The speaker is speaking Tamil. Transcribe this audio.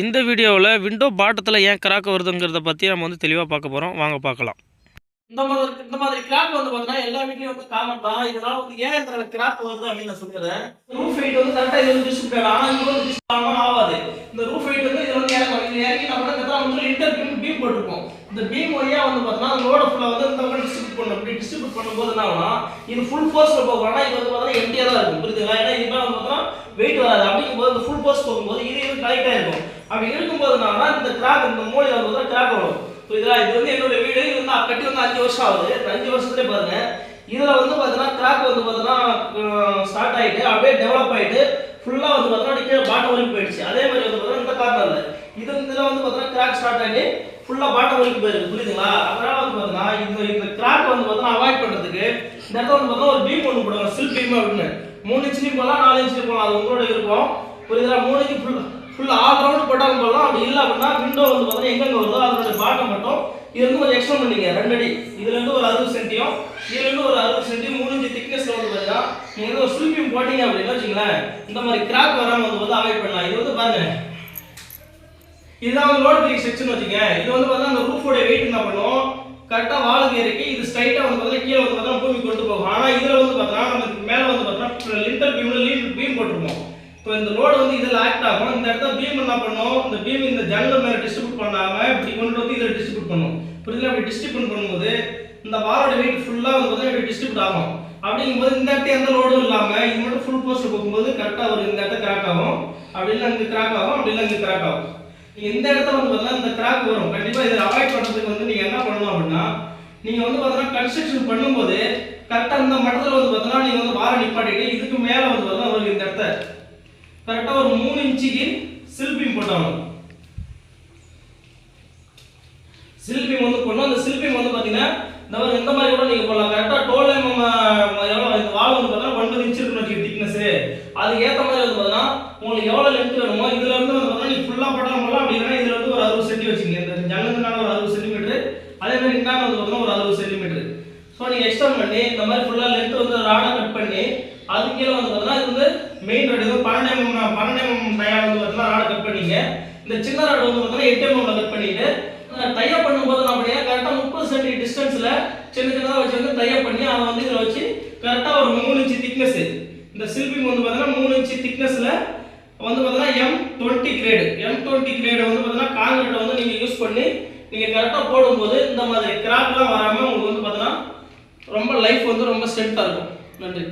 இந்த வீடியோவில் விண்டோ பாட்டத்தில் ஏன் கிராக் வருதுங்கிறத பற்றி நம்ம வந்து தெளிவாக பார்க்க போகிறோம் வாங்க பார்க்கலாம். இந்த மாதிரி இந்த மாதிரி கிராக் வந்து பார்த்தீங்கன்னா எல்லா வீட்லயும் வந்து காமன் தான். இதனால வந்து ஏன் இந்த கிராக் வருது அப்படின்னு நான் சொல்லிடுறேன் ரூஃப் ஹைட் வந்து கரெக்டாக இது வந்து டிஸ்ட் ஆனால் இது வந்து டிஸ்ட் ஆகாது. இந்த ரூஃப் ஹைட் வந்து இது வந்து இறங்கும் இது இறங்கி நம்ம கரெக்டாக வந்து இன்டர் பீம் பீம் போட்டிருப்போம் இந்த பீம் வழியா வந்து பார்த்தீங்கன்னா லோட ஃபுல்லாக வந்து இந்த மாதிரி டிஸ்ட்ரிபியூட் பண்ணும் இப்படி டிஸ்ட்ரிபியூட் பண்ணும்போது என்ன ஆகும்னா இது ஃபுல் ஃபோர்ஸில் போகும். இது வந்து பார்த்தீங்கன்னா எம்டியாக தான் இருக்கும். புரியுதுங்களா ஏன்னா இது மேலே வந்து பார்த்தீங்கன்னா வெயிட் வராது. அப்படிங்கும்போது இந்த ஃபுல் ஃபோர்ஸ் போகும்போது இது இது கரெக்டாக இருக்கும் அப்படி இருக்கும்போது என்னன்னா இந்த கிராக் இந்த மூலையில் வந்து தான் கிராக் வரும். புரியுதா? இது வந்து என்னோட வீடு. இது வந்து கட்டி வந்து அஞ்சு வருஷம் ஆகுது. அஞ்சு வருஷத்துலேயே பாருங்க. இதில் வந்து பார்த்தீங்கன்னா கிராக் வந்து பார்த்தீங்கன்னா ஸ்டார்ட் ஆகிட்டு அப்படியே டெவலப் ஆகிட்டு ஃபுல்லாக வந்து பார்த்தீங்கன்னா கீழே பாட்டம் வரைக்கும் போயிடுச்சு. அதே மாதிரி வந்து பார்த்தீங்கன்னா இந்த கார்னர்ல இது இதில் வந்து பார்த்தீங்கன்னா கிராக் ஸ்டார்ட் ஆகி ஃபுல்லாக பாட்டம் வரைக்கும் போயிருக்கு. புரியுதுங்களா? அதனால வந்து பார்த்தீங்கன்னா இந்த இந்த கிராக் வந்து பார்த்தீங்கன்னா அவாய்ட் பண்ணுறதுக்கு இந்த இடத்துல வந்து பார்த்தீங்கன்னா ஒரு பீம் ஒன்று போடுவாங்க. சில் பீம் அப்படின்னு மூணு இன்ச்சுலையும் போகலாம் நாலு இன்ச்சுலையும் போகலாம் அது உங்களோட இருக்கும் புரியுதுங்களா? மூணு ஃபுல் ஃபுல் ஆல் ரவுண்ட் போட்டாலும் போகலாம் அப்படி இல்லை அப்படின்னா விண்டோ வந்து பார்த்தீங்கன்னா எங்கெங்க வருதோ அதோட பாட்டம் மட்டும் இது வந்து கொஞ்சம் எக்ஸ்டெண்ட் பண்ணிங்க ரெண்டு அடி. இதுலேருந்து ஒரு அறுபது சென்டியும் இதுலேருந்து ஒரு அறுபது சென்டி மூணு இன்ச்சு திக்னஸ்ல வந்து பார்த்தீங்கன்னா நீங்கள் வந்து ஒரு ஸ்லிப்பிங் போட்டீங்க அப்படின்னு வச்சுங்களேன் இந்த மாதிரி கிராக் வராமல் வந்து வந்து அவாய்ட் பண்ணலாம். இது வந்து பாருங்க. இதுதான் வந்து லோடு பிரிக் செக்ஷன் வச்சுங்க இது வந்து பார்த்தீங்கன்னா அந்த ரூஃபோட வெயிட் என்ன பண்ணும் கரெக்டாக வாளுக்கு இருக்கு இது ஸ்ட்ரைட்டாக வந்து பார்த்தீங்கன்னா கீழே வந்து பார்த்தீங்கன்னா பூமி கொண்டு போகும். ஆனால் இதில் வந்து பார்த்தீங்கன்னா நமக்கு மேலே வந்து பார்த்தீங்கன்னா லிண்டர் பீம்ல லீன் பீம் போட்டிருப்போம். இப்போ இந்த லோடு வந்து இதில் ஆக்ட் ஆகும். இந்த இடத்துல பீம் என்ன பண்ணும்? இந்த பீம் இந்த ஜன்னல் மேலே டிஸ்ட்ரிபியூட் பண்ணாம இப்படி கொண்டு வந்து இதில் டிஸ்ட்ரிபியூட் பண்ணும். புரியுதுல அப்படி டிஸ்ட்ரிபியூட் பண்ணும்போது இந்த வாரோட வெயிட் ஃபுல்லாக வந்து பார்த்தீங்கன்னா இப்படி டிஸ்ட்ரிபியூட் ஆகும். அப்படிங்கும்போது இந்த இடத்துல எந்த லோடும் இல்லாமல் இது மட்டும் ஃபுல் போஸ்ட் போகும்போது கரெக்டாக ஒரு இந்த இடத்துல கிராக் ஆகும். அப்படி இல்லை இங்கே கிராக் ஆகும். அப்படி இல்லை இங்கே கிராக் ஆகும். இந்த இடத்துல வந்து பார்த்தீங்கன்னா இந்த கிராக் வரும். கண்டிப்பா இதை அவாய்ட் பண்றதுக்கு வந்து நீங்க என்ன பண்ணணும் அப்படின்னா நீங்க வந்து பார்த்தீங்கன்னா கன்ஸ்ட்ரக்ஷன் பண்ணும்போது கரெக்டா இந்த மட்டத்துல வந்து பார்த்தீங்கன்னா நீங்க வந்து வாரம் நிப்பாட்டிட்டு இதுக்கு மேல வந்து பார்த்தீங்கன்னா ஒரு இந்த இடத்த கரெக்டா ஒரு மூணு இன்ச்சுக்கு சில்பிங் போட்டாகணும் சில்பிங் வந்து போடணும். அந்த சில்பிங் வந்து பார்த்தீங்கன்னா இந்த மாதிரி இந்த மாதிரி கூட நீங்க போடலாம். கரெக்டா டோல் எவ்வளோ இந்த வால் வந்து பார்த்தீங்கன்னா ஒன்பது இன்ச்சு இருக்கணும் திக்னஸ் அதுக்கு ஏற்ற பார்த்தீங்கன்னா உங்களுக்கு எவ்வளோ லென்த் வேணுமோ இதுல இருந்து வந்து பார்த்தீங்கன்னா நீங்க ஃபுல்லா போட்டாலும் போடலாம் அப்படின்னா இதுல இருந்து ஒரு அறுபது சென்டி வச்சுக்கோங்க. இந்த ஜன்னலுக்குனால ஒரு அறுபது சென்டிமீட்டர் அதே மாதிரி இந்தாண்ட வந்து பார்த்தீங்கன்னா ஒரு அறுபது சென்டிமீட்டர் ஸோ நீங்கள் எக்ஸ்டெண்ட் பண்ணி இந்த மாதிரி ஃபுல்லாக லென்த் வந்து ராடா கட் பண்ணி அது கீழே வந்து பார்த்தீங்கன்னா இது வந்து மெயின் ரோடு வந்து பன்னெண்டு எம்எம் பன்னெண்டு எம்எம் வந்து பார்த்தீங்கன்னா ராடை கட் பண்ணீங்க. இந்த சின்ன ராடு வந்து பார்த்தீங்கன்னா எட்டு எம்எம்ல கட் பண்ணிட்டு டைப் பண்ணும்போது நம்ம கரெக்டாக முப்பது சென்டி டிஸ்டன்ஸில் சின்ன சின்னதாக வச்சு வந்து டைப் பண்ணி அதை வந்து இதில் வச்சு கரெக்டாக ஒரு மூணு இன்ச்சு திக்னஸ் இந்த சில்பிங் வந்து பார்த்தீங்கன்னா மூணு இன்ச்சு திக்னஸ்ல வந்து பார்த்தீங்கன்னா M twenty grade M twenty grade வந்து பார்த்தீங்கன்னா காங்கிரீட்டை வந்து நீங்கள் யூஸ் பண்ணி நீங்கள் கரெக்டாக போடும்போது இந்த மாதிரி கிராக்லாம் வராமல் உங்களுக்கு வந்து பார்த்தீங்கன்னா ரொம்ப லைஃப் வந்து ரொம்ப ஸ்ட்ரென்த்தாக இருக்கும். நன்றி.